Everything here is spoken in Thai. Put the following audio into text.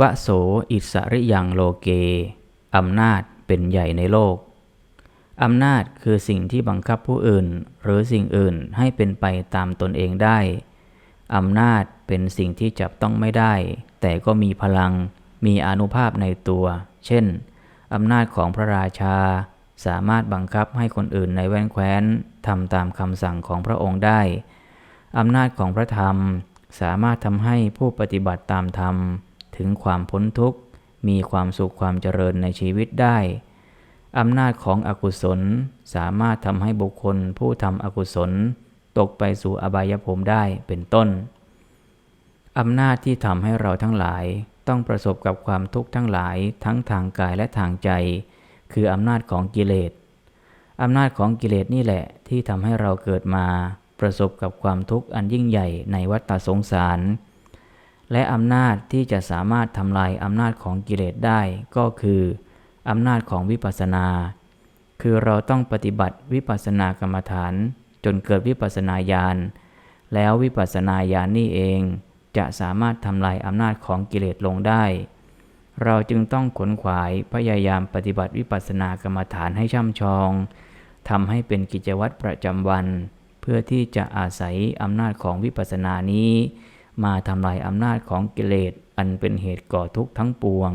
วโสอิสริยังโลเก อำนาจเป็นใหญ่ในโลก อำนาจคือสิ่งที่บังคับผู้อื่น หรือสิ่งอื่นให้เป็นไปตามตนเองได้ อำนาจเป็นสิ่งที่จับต้องไม่ได้ แต่ก็มีพลัง มีอนุภาพในตัว เช่น อำนาจของพระราชา สามารถบังคับให้คนอื่นในแว่นแคว้นทำตามคำสั่งของพระองค์ได้ อำนาจของพระธรรม สามารถทำให้ผู้ปฏิบัติตามธรรม ถึงความพ้นทุกข์ มีความสุขความเจริญในชีวิตได้อำนาจของอกุศลสามารถทำให้บุคคลผู้ทำอกุศล ตกไปสู่อบายภูมิได้เป็นต้นอำนาจที่ทำให้เราทั้งหลายต้องประสบกับความทุกข์ทั้งหลายทั้งทางกายและทางใจ คืออำนาจของกิเลสอำนาจของกิเลสนี่แหละที่ทำให้เราเกิดมา ประสบกับความทุกข์อันยิ่งใหญ่ในวัฏสงสาร และอำนาจที่จะสามารถทำลายอำนาจของกิเลสได้ก็คืออำนาจของวิปัสสนา คือเราต้องปฏิบัติวิปัสสนากรรมฐาน จนเกิดวิปัสสนาญาณ แล้ววิปัสสนาญาณนนี่เองจะสามารถทำลายอำนาจของกิเลสลงได้ เราจึงต้องขนขวายพยายามปฏิบัติวิปัสสนากรรมฐานให้ช่ำชองทำให้เป็นกิจวัตรประจำวัน เพื่อที่จะอาศัยอำนาจของวิปัสสนานี้ มาทำลายอำนาจของกิเลสอันเป็นเหตุก่อทุกข์ทั้งปวง